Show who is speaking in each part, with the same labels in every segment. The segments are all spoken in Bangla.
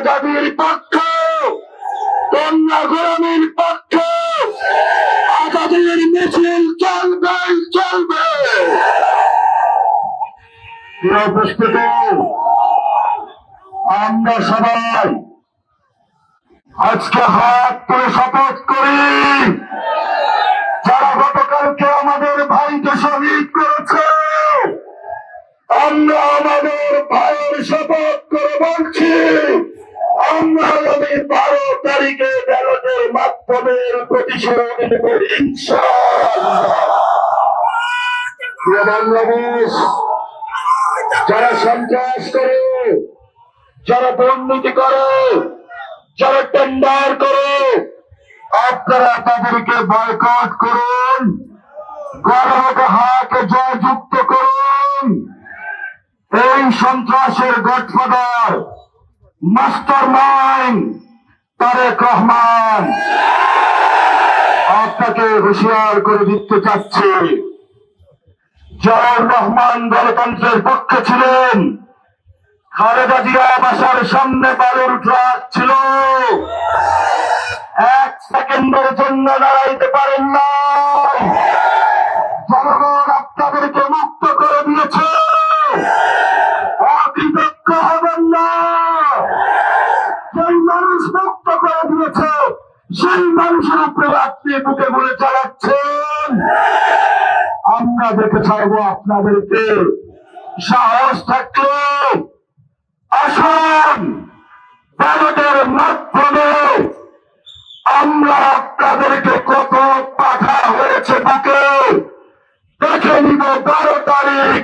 Speaker 1: আজাদির পক্ষ কন্যা গোলামীর পক্ষ, আজাদির মিছিল চলবে চলবে। উপস্থিতি, আমরা সবাই আজকে হাত তুলে শপথ করি। তারিখে ব্যালটের মাধ্যমে প্রতিশোধ যারা সন্ত্রাস করে, যারা দুর্নীতি করে, যারা টেন্ডার করে, আপনারা তাদেরকে বয়কট করুন হাকে জয়যুক্ত করুন। এই সন্ত্রাসের godfather master mind Tarique Rahman. আপনাকে হুঁশিয়ার করে দিতে চাচ্ছি। জয়ার রহমান গণতন্ত্রের পক্ষে ছিলেন। খালেদা জিয়া বাসার সামনে বালুর ট্রাক ছিল। এক সেকেন্ডের জন্য দাঁড়াইতে পারেন না মানুষ মুক্ত করে দিয়েছে। সেই মানুষের উপরে আপনি বুকে বলে চালাচ্ছেন আমরা দেখে ছাড়বো আপনাদেরকে। সাহস থাকলে আসুন। ব্যালটের মাধ্যমে আমরা আপনাদেরকে কত পাঠা হয়েছে বুকে। দেখে নিব বারো তারিখ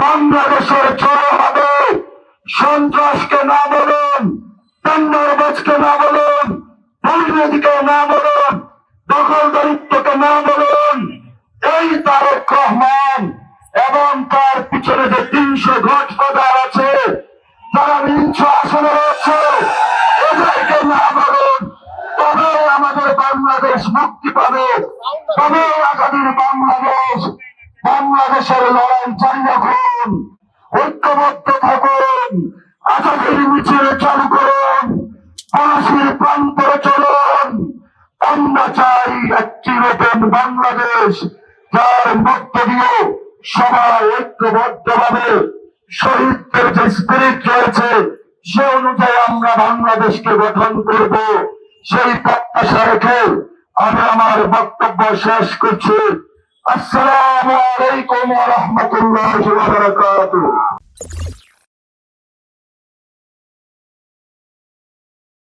Speaker 1: বাংলাদেশের চড়া হবে সন্ত্রাসকে না বলুন টেন্ডারবাজকে না বলুন দুর্নীতিকে না বলুন দখলদারিত্বকে না বলুন, এই তারেক রহমান এবং তার পিছনে যে তিনশো ঘট পদার আছে, যারা নিচ্ছ আসনে রয়েছে, এদেরকে না বলুন, তবে আমাদের বাংলাদেশ মুক্তি পাবে, তবে আজাদির বাংলাদেশ, বাংলাদেশের লড়াই জারি রাখুন, ঐক্যবদ্ধ থাকুন আজাদির মিছিল চালু করুন পলাশির প্রান্তরে চলুন। আমরা চাই একটি নতুন বাংলাদেশ, যার মধ্য দিয়ে সবাই ঐক্যবদ্ধ ভাবে শহীদদের যে স্পিরিট রয়েছে, সে অনুযায়ী আমরা বাংলাদেশকে গঠন করব। সেই প্রত্যাশা রেখে আমি আমার বক্তব্য শেষ করছি। আসসালামু আলাইকুম রাহমাতুল্লাহি বারাকাতুহু।